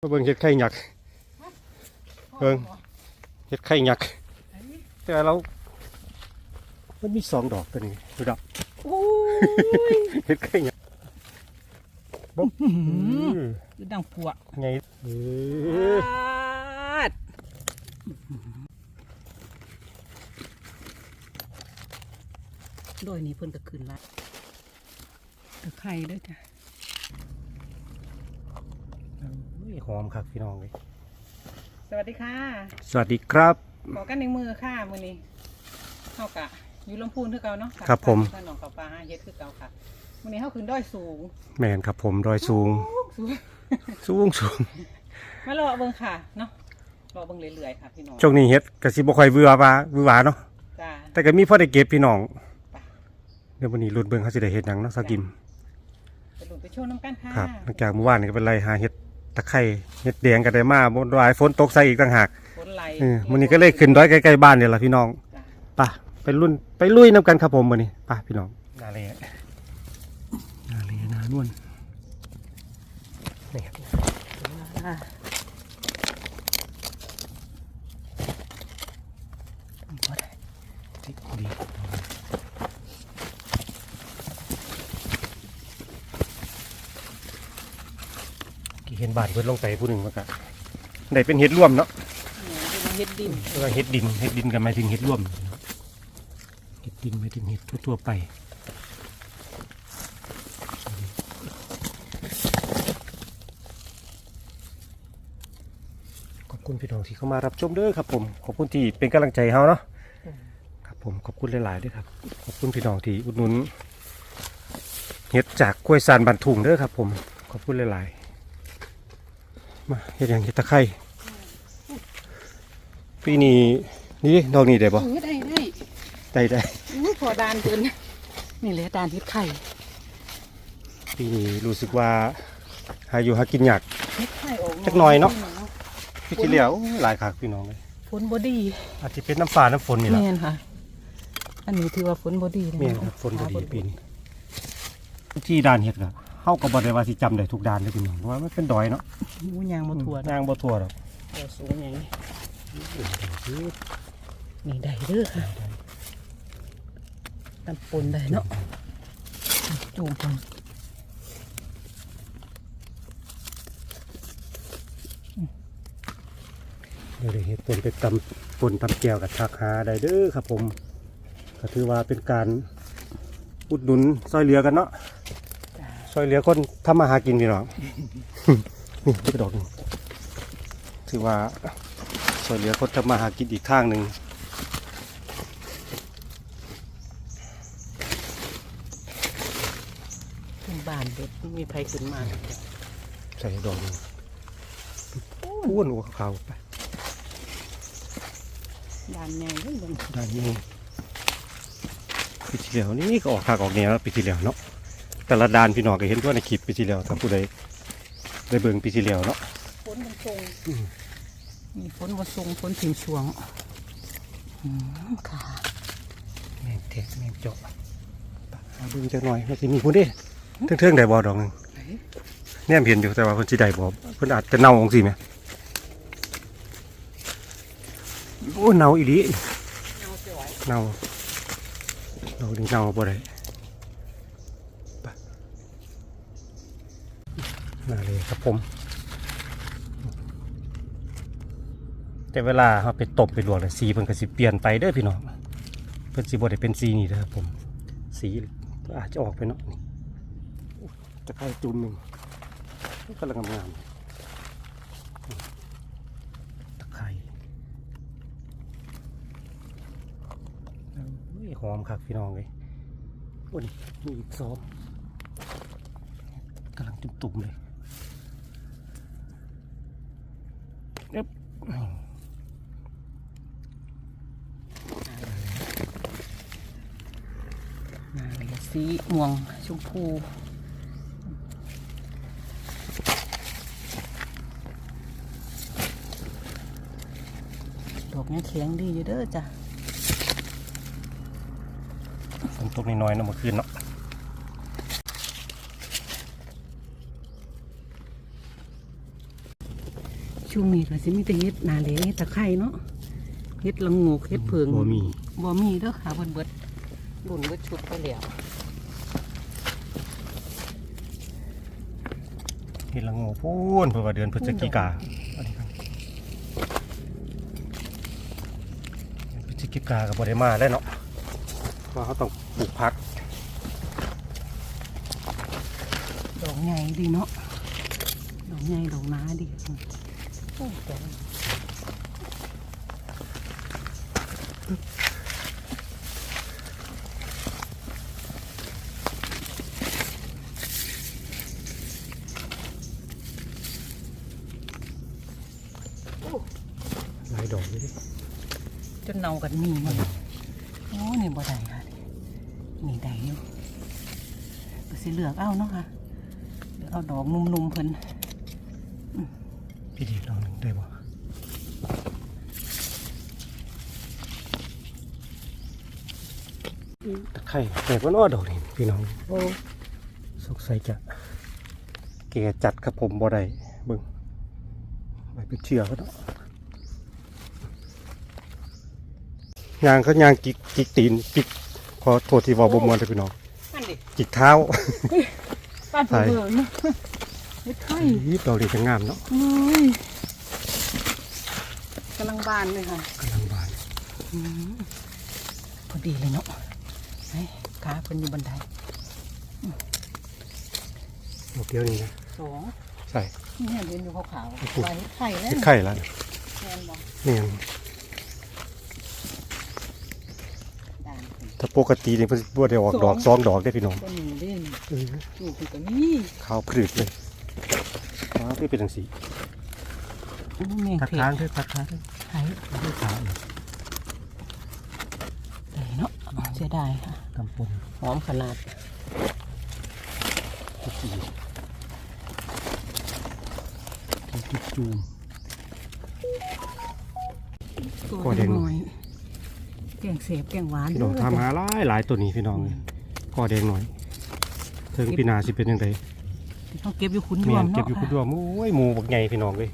มาเบิ่งเห็ดไข่หยักษ์เบิ่งเห็ดไข่หยักษ์แต่เรา มันมีสองดอกตัวนี้ดูดับโอ้ยเห็ดไข่หยักษ์บ๊อบคือดังผัวไงเออปาดโดยนี้เพิ่นก็ขึ้นละตะไคร้ด้วยจ้ะอุ้ย หอมครับพี่น้องเลยสวัสดีค่ะสวัสดีครับ ขอกันในมือค่ะมื้อนี้เฮากะอยู่ลำพูนคือเก่าเนาะะครับผมบ้านหนองกับปลาหาเฮ็ดคือเก่าค่ะมื้อนี้เฮาขึ้นดอยสูงแมนครับผมดอยสูง สูง สูงสูงมารอเบิ่งค่ะเนาะรอเบิ่งเรื่อยๆค่ะพี่น้องช่วงนี้เห็ดกระสิบ่ค่อยเบื่อว่าเบื่อหวาเนาะจ้า แต่ก็มีพอได้เก็บพี่น้องไป เดี๋ยววันนี้รุ่นเบิ่งเขาสิได้เห็ดหยังเนาะสกิมไปลุ้นไปโชว์น้ำกันค่ะครับหลังจากเมื่อวานนี่ก็เป็นไรหาเห็ด ตะไคร้เห็ดแดงก็ได้มาบนดอยฝนตกใส่อีกต่างหากฝนไหลเออมื้อนี้ก็เลยขึ้นดอยใกล้ๆบ้านเนี่ยล่ะพี่น้องจ้ะไป่ะไปรุ่นไปลุยน้ำกันครับผมมื้อนี้ไป่ะพี่น้องนาเลนาเลนานวลนี่ครับอ่าจิกดี เห็นบาทเพิ่นลงไปผู้หนึ่งมากะได้เป็นเห็ดร่วมเนาะเฮ็ดดินแล้วก็เห็ดดินเห็ดดินกันหมายถึงเห็ดร่วมเห็ดดินหมายถึงเห็ดทั่วๆไปขอบคุณพี่น้องที่เข้ามารับชมเด้อครับผมขอบคุณที่เป็นกำลังใจให้เฮาเนาะครับผมขอบคุณหลายๆด้วยครับขอบคุณพี่น้องที่อุดหนุนเห็ดจากกล้วยซานบันทุงเด้อครับผมขอบคุณหลายๆ มาเห็ดอย่างเห็ดตะไคร้ปีนี้นี่ดอกนี้ได้ปะเออได้ได้ได้ได้อู้พอดานเกินนี่แหละดานเฮ็ดไข่ปีนี้รู้สึกว่าหาอยู่หากินยากเฮ็ดไข่ออกจักหน่อยเนาะพี่ที่เหลียวหลายคักพี่น้องเลยฝนบ่ดีอาจจะเป็นน้ำฟ้าน้ำฝนนี่แหละแม่นค่ะ อันนี้ถือว่าฝนบ่ดีเลยเมียนครับฝนพอดีปีนที่ด่านเห็ดก็ เฮาก็บ่ได้ว่าสิจำได้ทุกด่านเลยพี่น้องเพราะว่ามันเป็นดอยเนาะมูยางบ่ทั่วย่างบ่ทั่วหรอกเดี๋ยวสูงอย่างนี้นี่ได้เด้อค่ะตำปนได้เนาะจูงกันเดี๋ยวได้เห็ดปนไปตำปนตำแก้วกับทักหาได้เด้อครับผม ก็ถือว่าเป็นการอุดหนุนซอยเหลือกันเนาะ ซอยเหลือคนทำมาหากินพี่น้อง นี่ที่กระดอกหนึงถือว่าซอยเหลือคนทำมาหากินอีกข้างหนึ่งขึ้นบ้านเด็ดมีไผขึ้นมาใส่ดอกหนึงอ้วนหัวขาวๆไปด้านใหญ่เด้อเบิ่งด้านนี้ปีที่แล้วนี่ก็ออกขากออกแนวแล้วปีที่แล้วเนาะ แต่ละดานพี่น้องก็เห็นตัวในคลิปปีที่แล้วถ้าผู้ใดได้เบิ่งปีที่แล้วเนาะฝนมันทรงมีฝนบ่ทรงฝนถิ่มช่วงอืมค่ะแม่งเทะแม่งเจาะไปหาเบิ่งจักหน่อยมันสิมีผู้เด้เทิงๆได้บ่ดอกหนึงแนมเห็นอยู่แต่ว่าเพิ่นสิได้บ่เพิ่นอาจจะเน่าจังซี่แหมโอ้เน่าอีหลีเอาสวยเน่าดอกนี้เน่าบ่ได้ไป น่าเลยครับผม แต่เวลาเราไปตบไปลวกเลยสีเพิ่นก็สิเปลี่ยนไปเด้อพี่น้องเพิ่นสิบ่ได้เป็นสีนี่เด้อครับผม สีอาจจะออกไปเนาะนี่อุ๊ยตะไคร้จุ่มหนึ่งกำลังงามๆตะไคร้อุ้ยหอมคักพี่น้องเลยโอ้ยมีอีกสองกำลังตุ่มๆเลยเอ๊บน่าเลยสีม่วงชมพูดอกนี้แข็งดีอยู่เด้อจ้ะฝนตกน้อยๆเนาะเมื่อคืนเนาะ ช่วงนี้ก็สิมีแต่เฮ็ดนาเหลเฮ็ดตะไคร้เนาะเฮ็ดละโงกเฮ็ดเพิงบ่มีบ่มีเด้อค่ะเบิดเบิดรุ่นเบิดชุดไปแล้วเห็ดละโงูพูนเพื่อว่าเดือนพฤศจิกาอันนี้ครับเดือนพฤศจิกากับบริมาได้เนาะว่าเขาต้องปลูกพักดอกใหญ่ดีเนาะดอกใหญ่ดอกหนาดีอืมโอ้ดอก หลายดอกเลยดิจนเน่ากันมีหมันโอ้นี่บ่ได้ค่ะนี่ได้อยู่ก็สิเลือกเอาเนาะค่ะเอกเอาดอกนุ่มๆเพิ่น พี่ดีลองหนึ่งได้บ่ ตะไคร่แต่ก็นอดอกนี่พี่น้องโอ้สงสัยจะแก่จัดครับผมบ่ได้เบิ่งไปเป็นเชื่อก็ต้องยางเขายางจิกจิกตีนจิกขอโทษที่เว่าบ่มวนเลยพี่น้องนั่นดิจิกเท้าป้าใช่เบิ่งเนาะเฮ็ดไข่นี่ดอกนี้จะงามเนาะโอ้ยกำลังบานเลยค่ะกำลังบานอืมพอดีเลยเนาะไอ้ ขาเพิ่นอยู่บันไดดอกเดียวนี่นะสองใช่นี่เห็นอยู่ขาวๆลายเฮ็ดไข่แล้วเห็ดไข่แล้วแม่นบ่เนี่ยด่างเพิ่นถ้าปกตินี่เพิ่นบ่ได้ออกดอกสองดอกได้พี่น้องต้นหนึ่งเด่นเออลูกเพิ่นก็มีขาวพรืดเลยว้าวที่เป็นจังสีโอ้แม่งทักเผ็ดทางเด้อทักทางเด้อไข่ทักทาง ได้เนาะเสียดายค่ะตำปนหอมขนาดทุกทีทุกจูมตัวก็แดงน้อยแกงเสพแกงหวานพี่น้องทำหาหลายหลายตัวนี้พี่น้องเลยก็แดงหน่อยถึงปีหนาสิเป็นยังไงต้องเก็บอยู่คุ้นรเมีวยมนเก็บเนาะอยู่คุณด้วยโอ้ยหมูบักใหญ่พี่น้องเลย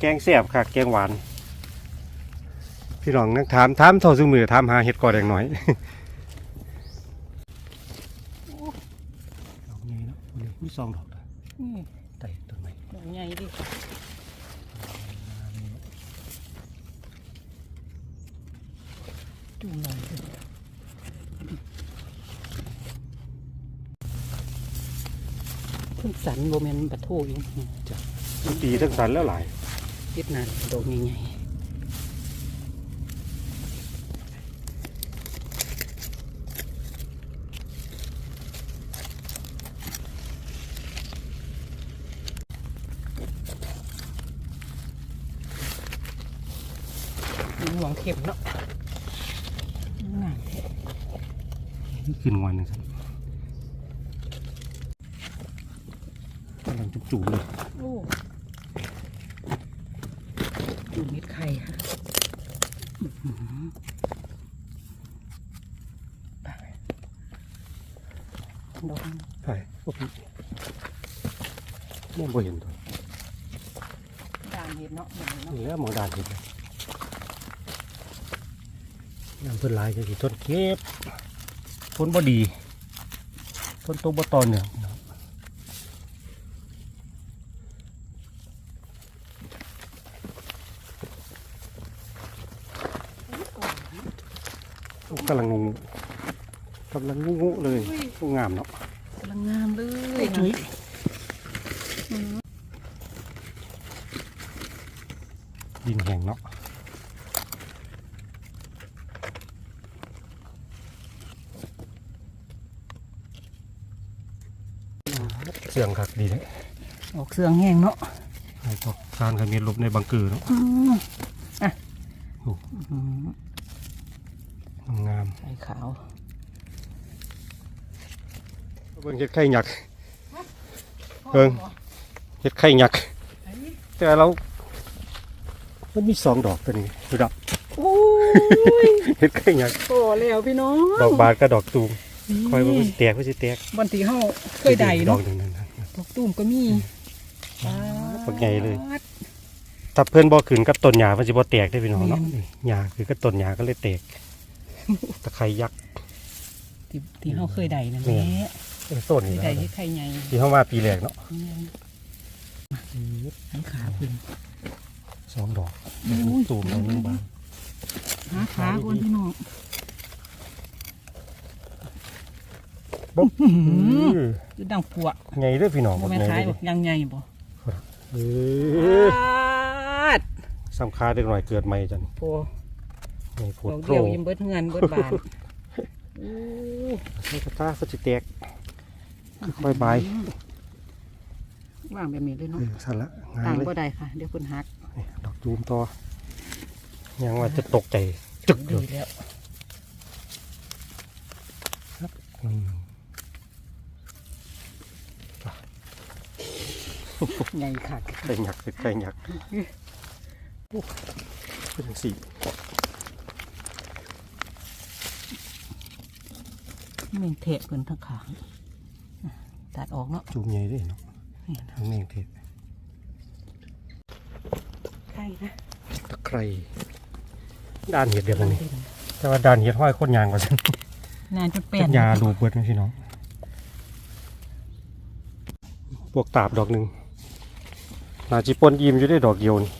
แกงแซ่บค่ะ แกงหวาน พี่น้องนักถามถามเท่าซึ่งมือถามหาเห็ดกอแดงหน่อยดอกใหญ่เนาะวันนี้ มีสองดอกนะนี่ไต่ต้นไม้ดอกใหญ่ดิจุ่มหน่อยสิเพิ่งสันโบแมนบัดโทเองทั้งปีทั้งสันแล้วหลายเย็ดนานดอกใหญ่ๆ เข็มเนาะงามแท้นี่ขึ้นวันหนึงครับกำลังจุ่มๆเลยโอ้ดูเม็ดไข่ค่ะอื้อหือดอกใช่โอ้พี่เนี่ยบ่เห็นตัวด่านเห็ดเนาะอย่างนี้เนาะนี่แล้วหมองดานเห็นเลย น้ำเพิ่นหลายจะสิต้นเก็บต้นบ่ดีต้นโตบ่ต่อเนื่องโอ้กำลังงูกำลังงูงูเลยโอ้งามเนาะกำลังงามเลยจุ๊ยอืมดินแห้งเนาะเสียงคักดีเลยออกเสืองแห้งเนาะไอ้พวกทานขมิ้นหลบในบังเกอร์เนาะอืมอะโอ้อืมงามไข่ขาวเบิ่งเห็ดไข่หยักเบิ่งเห็ดไข่หยัก แต่เรา มันมีสองดอกตัวนี้ดูดับโอ้ยเห็ดไข่หยักโอ้แล้วพี่น้อง ดอกบานกับดอกตูมคอยมันสิแตกมันสิแตกวันที่เฮาเคยได้ดอเนาะกหนึ่งนั่น นะดอกตุ้มก็มีปักใหญ่เลย ถ้าเพื่อนบ่ขึ้นกับต้นหญ้ามันสิบ่แตกได้อพี่น้องเนาะหญ้าคือกับต้นหญ้าก็เลยแตกตะไคร้ยักษ์ที่ที่เฮาเคยได้นั่นแหแม่ละเออต้นเคนี่ยนะได้ที่ไข่ใหญ่ที่เฮามาปีแรกเนาะทั้งขาเพิ่นสองดอกโอ้ยตูมดอกหนึงบานหาขาก่อนพี่น้อง บ๊อบอื้อหือเออคือดังปวกไงเด้อพี่น้องบ่บ่แม่นไงขายเด้บ่อยังใหญ่บ่เออปาดสำคาเด็กหน่อยเกิดใหม่จันโอ้นี่พูดดอกโผเดียวล่ยิ้มเบิดเงินเบิดบานโอ้นี่กระตาก็สิแตกค่อยๆบายว่างแบบนี้เลยเอเนาะอสั่นละงาต่านงเลยบ่ได้ค่ะ เดี๋ยวเพิ่นหักนี่ดอกจูมต่อยังว่าจะตกใจ จึกเลดียแล้วอืม ใหญ่คักไก่หยักไก่หยักโอ้เป็นสี่แม่งเทะเพิ่นทั้งขางตัดออกเนาะจูมใหญ่ด้วยเนาะนี่นะทั้งแมงเทศใช่นะตะไคร้ด้านเห็ดเดียวกันนี่แต่ว่าด้านเห็ดห้อยโคตรยางกว่าฉันนานจนเป็เป็นนยาดูเบิดนะพี่น้องพวกตาบดอกหนึ่ง นาจิปนยิ้มอยู่ได้ดอกเดียวนี่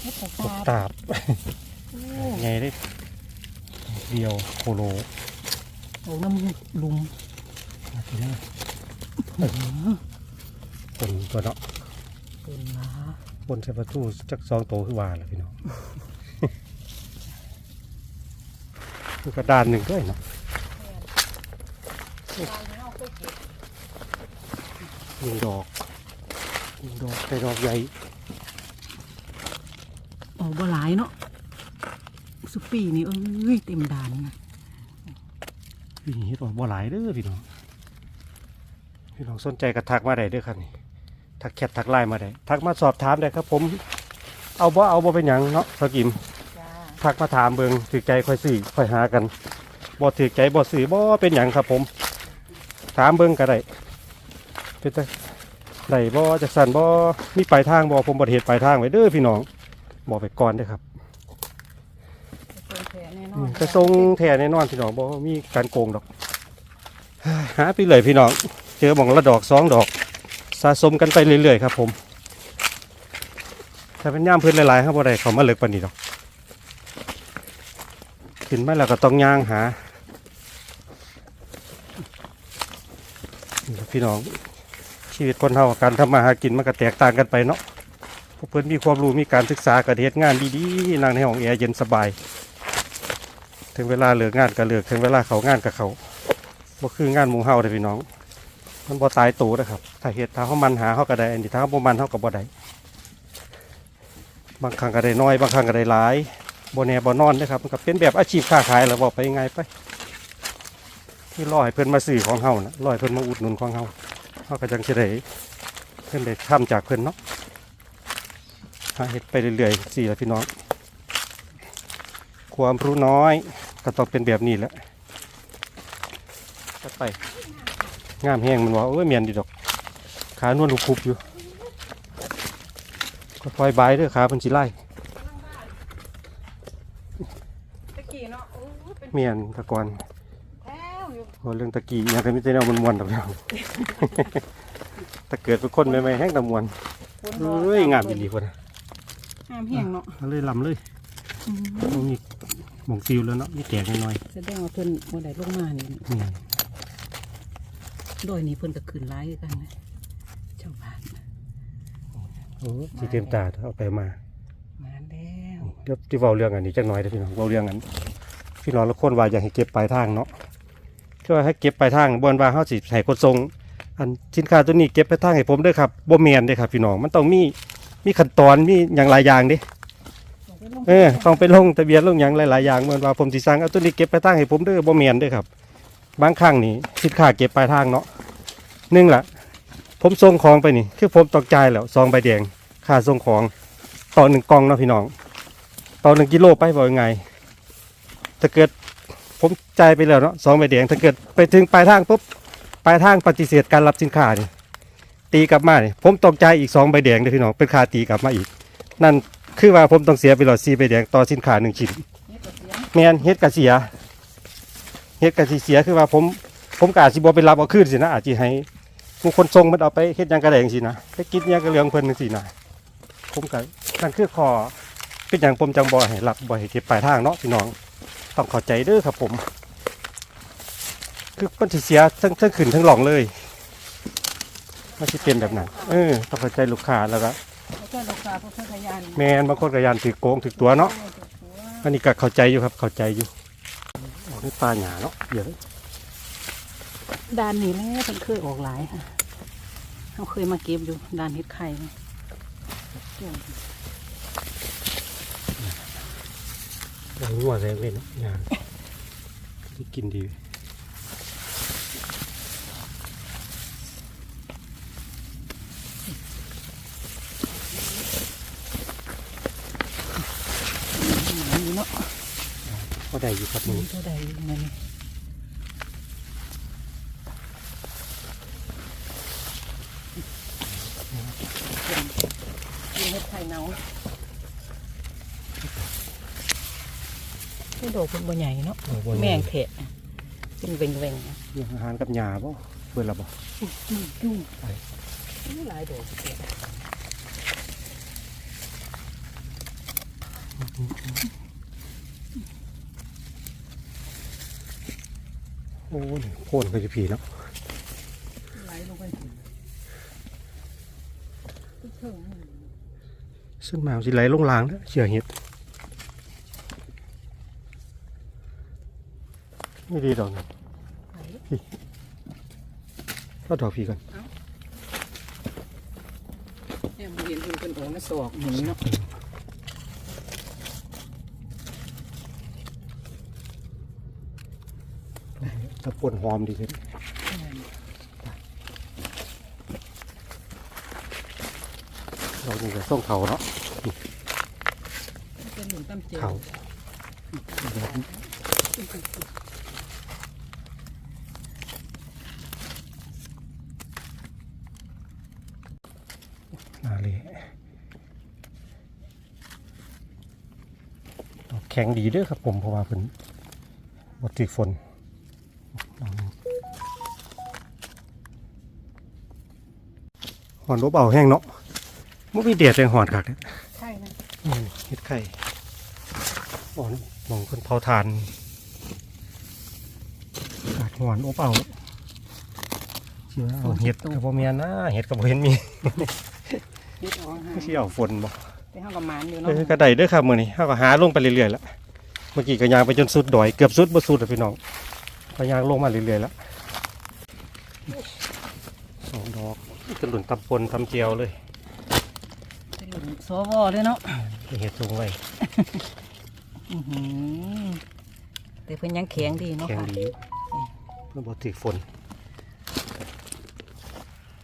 เฮ็ดพวตากตาบโอ้ไงได้เดียวโคโลโหน้ำลุมมาทีนี้ปนตัวเนาะเป็นมาปนใส่ประตูจักสองโตคือว่าแหละพี่น้องคือกระดานหนึ่งด้วยเนาะ หนึ่งดอกหนึ่งดอกแต่ดอกใหญ่ออกบ่หลายเนาะสุปีนี่เอ้ยเต็มดานนะพี่เฮ็ดออกบ่หลายเด้อพี่น้องพี่น้องสนใจก็ทักมาได้เด้อครับนี่ทักแชททักไลน์มาได้ทักมาสอบถามได้ครับ ผม เอาบ่เอาบ่เป็นหยังเนาะสกิมจ้าทักมาถามเบิงถือใจค่อยซื้อค่อยหากันบ่ถือใจบ่ซื้อบ่เป็นหยังครับ ผม ถามเบิงก็ได้ เป็นจังได้บ่จักสันบ่มีปลายทางบ่ผมบ่ได้เฮ็ดปลายทางไว้เด้อพี่น้องบอกไปก่อนเด้อครับเป็นแผลแน่นออืนมกระทรงแท้แน่นอนพี่น้องบ่มีการโกงดอกหาไปเลยพี่น้องเจอหมองละดอกสองดอก สะสมกันไปเรื่อยๆครับ ผม ถ้าเป็นย่ามพื้นหลายๆครับบ่ได้เขามาเลิกปานนี้ดอกขึ้นมาแล้วก็ต้องย่างหานี่ครับพี่น้อง ชีวิตคนเฮาการทำมาหากินมันก็แตกต่างกันไปเนาะพวกเพิ่อนมีความรู้มีการศึกษากระเฮ็ดงานดีๆนั่งในห้องแอร์เย็นสบาย ถึงเวลาเลิกงานก็เลิกถึงเวลาเขางานก็เขาบ่คืองานหมูเฮาเด้อพี่น้อง มันบ่ตายตัวนะครับ ถ้าเฮ็ดถ้าเฮามันหาเฮาก็ได้อันนี้ถ้าเฮาบ่มันเฮาก็บ่ได้บางครั้งก็ได้น้อย บางครั้งก็ได้หลายบ่แน่บ่นอนนะครับมันก็เป็นแบบอาชีพค้าขายแล้วบอกไปยังไงไปที่รอให้เพิ่อนมาซื้อของเฮานะรอให้เพิ่อนมาอุดหนุนของเฮา เฮาก็จังสิได้เพิ่นได้ทำจากเพิ่นเนาะหาเฮ็ดไปเรื่อยๆสี่ละพี่น้อง ความรู้น้อยก็ต้องเป็นแบบนี้แหละก็ไปงามแห้งมันว่าโอ้ยเมียนดีดอก ขานวลหุบคุบอยู่ก็คอยบายเด้อขาเพันสิไล่ตะกี้เนาะโอ้ยเป็นเมียนตะกอนแถวอยู่โอ้ เรื่องตะกี้ยังก็มีแต่แนวมวนๆดอกเดียวถ้าเกิดเป็นคนใหม่ๆแห้งตะมวนฝนเอ้ยงามอีหลีพุ่นน่ะงามแห้งเนาะเอาเลยลำเลยอืมตรงนี้หมองฟิวแล้วเนาะมีแตกน้อยแสดงว่าเพิ่นบ่ได้ลงมานี่ๆเมียนโดยนี้เพิ่นก็ขึ้นหลายคือกันนะชาวบ้านโอ้สีเต็มตาเอาไปมา มาแล้ว เดี๋ยวที่เว้าเรื่องอันนี้จักหน่อยเด้อพี่น้องเว้าเรื่องอันพี่น้องละคนว่าอยากให้เก็บปลายทางเนาะ คือว่าให้เก็บปลายทางบนว่าเฮาสิให้คนส่งอันสินค้าตัวนี้เก็บไปทางให้ผมด้อครับบ่แม่นด้อครับพี่น้องมันต้องมีมีขั้นตอนมีอย่างหลายอย่างด้เออต้องไปลงทะเบียนลงอย่างหลายๆอย่างเหมือนว่าผมสิสั่งเอาตัวนี้เก็บไปทางให้ผมด้อบ่แม่นด้อครับ บางครั้งนี่สินค้าเก็บปลายทางเนาะหนึ่งละผมส่งของไปนี่ คือผมตกใจแล้วซองใบแดงค่าส่งของต่อหนึ่งกล่องเนาะพี่น้องต่อหนึ่งกิโลไปบอกยังไงถ้าเกิด ผมใจไปแล้วเนาะสองใบแดงถ้าเกิดไปถึงปลายทางปุ๊บปลายทางปฏิเสธการรับสินค้านี่ตีกลับมาเนี่ยผมต้องจ่ายอีกสองใบแดงเลยพี่น้องเป็นคาตีกลับมาอีก นั่นคือว่าผมต้องเสียไปหลอดซีใบแดงต่อสินค้าหนึ่งชิ้นแมนเฮ็ดกะเสียเฮ็ดกะสิเสียคือว่าผมผมกอาจสิบ่ไปรับเอาคืนสินะอาจสิให้ผู้คนส่งมันเอาไปเฮ็ดยังกระแดงสินะไปกินยังกระเหลืองเพิ่นจังซี่นะผมก็นั่นคือข้อเป็นหยังผมจังบ่ให้รับบ่ให้เก็บปลายทางเนาะพี่น้อง ต้องเข้าใจเด้อครับผม คือมันสิเสียทั้งทั้งขึ้นทั้งหลองเลยมันสิเป็นแบบนั้นเออต้องเข้าใจลูกค้าแล้วก็แล้วก็ลูกค้าพวกพยานแมนบางคนก็ยานถือโกงถือตัวเนาะอันนี้ก็เข้าใจอยู่ครับเข้าใจอยู่ออกในป่าหญ้าเนาะเดี๋ยวด้านนี้แหละมันเคยออกหลายค่ะเราเคยมาเก็บอยู่ด้านเฮ็ดไข่นี่อย่างงัวแรงเลยนะหญ้าที่กินดีหมันอยู่เนาะก็ได้อยู่ครับมึงเท่าใดนั่นนี่กินเฮ็ดไข่เน่า ไม่โดดเป็นบ่ใหญ่เนาะแม่งเถะเป็นเวงเวงเรื่องอาหารกับหญ้าบ่เปิดและบ่จุ้งจุ้งไปหลายโดดเถะโอ้ยโค่นก็จะผีเนาะไหลลงไปถึงถึงซึ่งมามันสิไหลลงลางเด้อเชื่อเห็ด ไม่ดีดอกนะไหลก็ดอกผีกันเนี่ยมันเห็นเป็นเป็นโอ่งนะสอกหมุนเนาะตะปนหอมดีเลยดอกนี้ก็ส่งเขาเนาะเป็นหมุนตั้มเจียวเขานาเลยดอกแข็งดีเด้วยครับผมเพราะว่าเพิ่นบดติดฝนหอนรบเอาแห้งเนาะมันมีเดียดแต่หอนคักเนี่ยใช่นะอืมเห็ดไข่อ่อนมองคนเผาทานกาดหวานอบเอาเชื่อเอาเห็ดกับพ่เมียนนะเห็ดกับพ่เห็นมียึดออกหาเชี่ยวฝนบ่แต่ห้างกับหมานอยู่เอเนาะอกระไดเด้อครับมื้อนี้เฮาก็หาลงไปเรื่อยๆแล้วเมื่อกี้ก็ย่างไปจนสุดดอยเกือบสุดบ่สุดแล้วพี่น้องก็ย่างลงมาเรื่อยๆแล้วสองดอกกระหลุนตำปนตำเจียวเลยเป็นหลุมสวเลยเนาะเห็ดทรงไว้อื้อหือแต่เพิ่นยังแข็งดีเนาะแข็งค่ะดีเพื่อบ่ติดฝน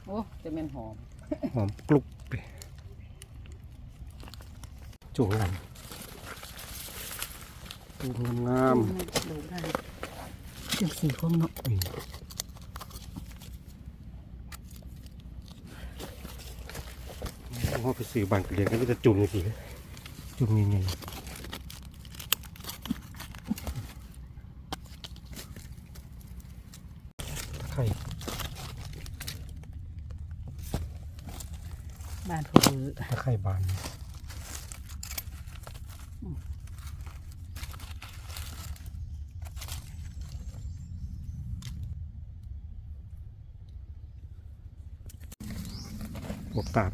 โอ้จะเป็นหอมหอมกรุบไป จุ่มกันจุ่มงามดูได้เป็นสีคมเนาะๆนี่เอาไปซื้อบ้านเรียนก็จะจุ่มอย่างนี้จุ่มยังไงไข่บ้านผู้บือตะไคร่บาน บวกตาบ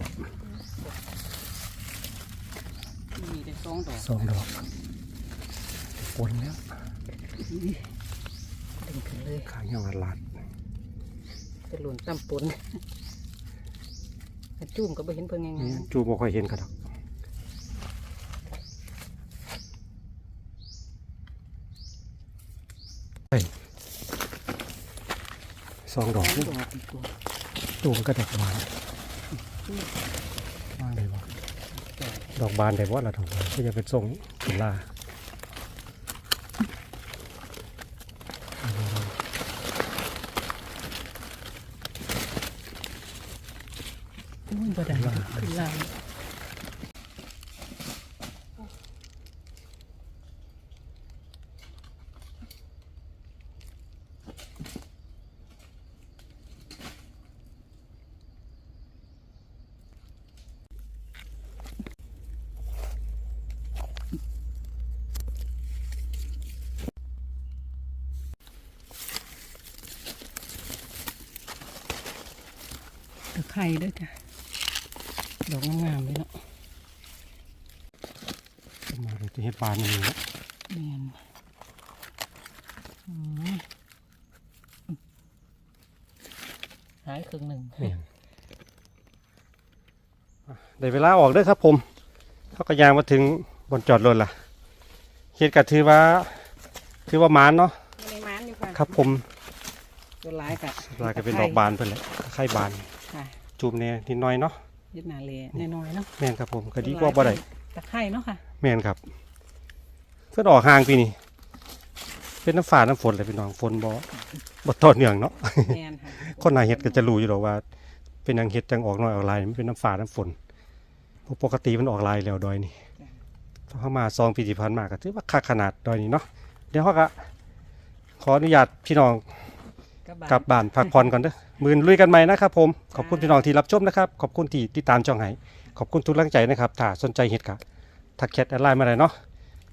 มีแต่สองดอกสองดอกปนแล้วดึงขึ้นเลยขายยังหลาดเป็นหลุนตั้มปนกระจุ่มก็ไปเห็นเพิ่งไงนี่จูบ่ค่อยเห็นกระดอกเฮ้ย สองดอกดนี่อกอีกตัวตูมนก็ดอกบานว่างได้บ่ดอกบานได้บ่ละดอกบานก็จะเป็นทรงเป็นลาบ่ได้ขึ้นล่า ไคร้ด้วยจ้ะ ดอกงามๆเลยเนาะมาเลยที่เฮ็ดบานนี่นะแมนอืมหายครึ่งหนึ่งเนี่ยได้เวลาออกเด้อครับผมเขาก็ยางมาถึงบนจอดรถละเฮ็ดก็ถือว่า ถือว่าหมานเนาะในม้านอยู่ค่ะครับผม ตัวร้ายกะลายก็เป็นดอกบานเพิ่นแหละไข่บานค่ะ จูบแน่นิดหน่อยเนาะยึดหนาเลน้อยๆเนาะแม่นครับผมก็ดีกว่าบ่ได้ตะไคร้เนาะค่ะ แม่นครับเพิ่นออกห่างปีนี้เป็นน้ำฟ้าน้ำฝนเลยพี่น้องฝนบ่บ่ต่อเนื่องเนาะแมนค่ะคนหาเห็ดก็จะรู้อยู่หรอกว่า เป็นหยังเห็ดจังออกน้อยออกลายมันเป็นน้ำฟ้าน้ำฝนเพราะปกติมันออกลายแล้วดอยนี่พอเข้ามาซองปีที่ผ่านมาก็ถือว่าคักขนาดดอยนี้เนาะเดี๋ยวเขาก็ขออนุญาตพี่น้อง กระบะกลับบ้านพักผ่อนก่อนเด้อมือนลุยกันใหม่นะครับผม ขอบคุณพี่น้องที่รับชมนะครับ ขอบคุณที่ติดตามช่องไห้ขอบคุณทุกแรงใจนะครับถ้าสนใจเห็ดกะทักแชทแอดไลน์มาได้เนาะ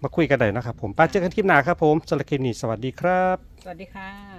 มาคุยกันได้นะครับผมไป้าเจอกันคลิปหน้าครับผมสำหรับคลิปนี้สวัสดีครับ สวัสดีค่ะ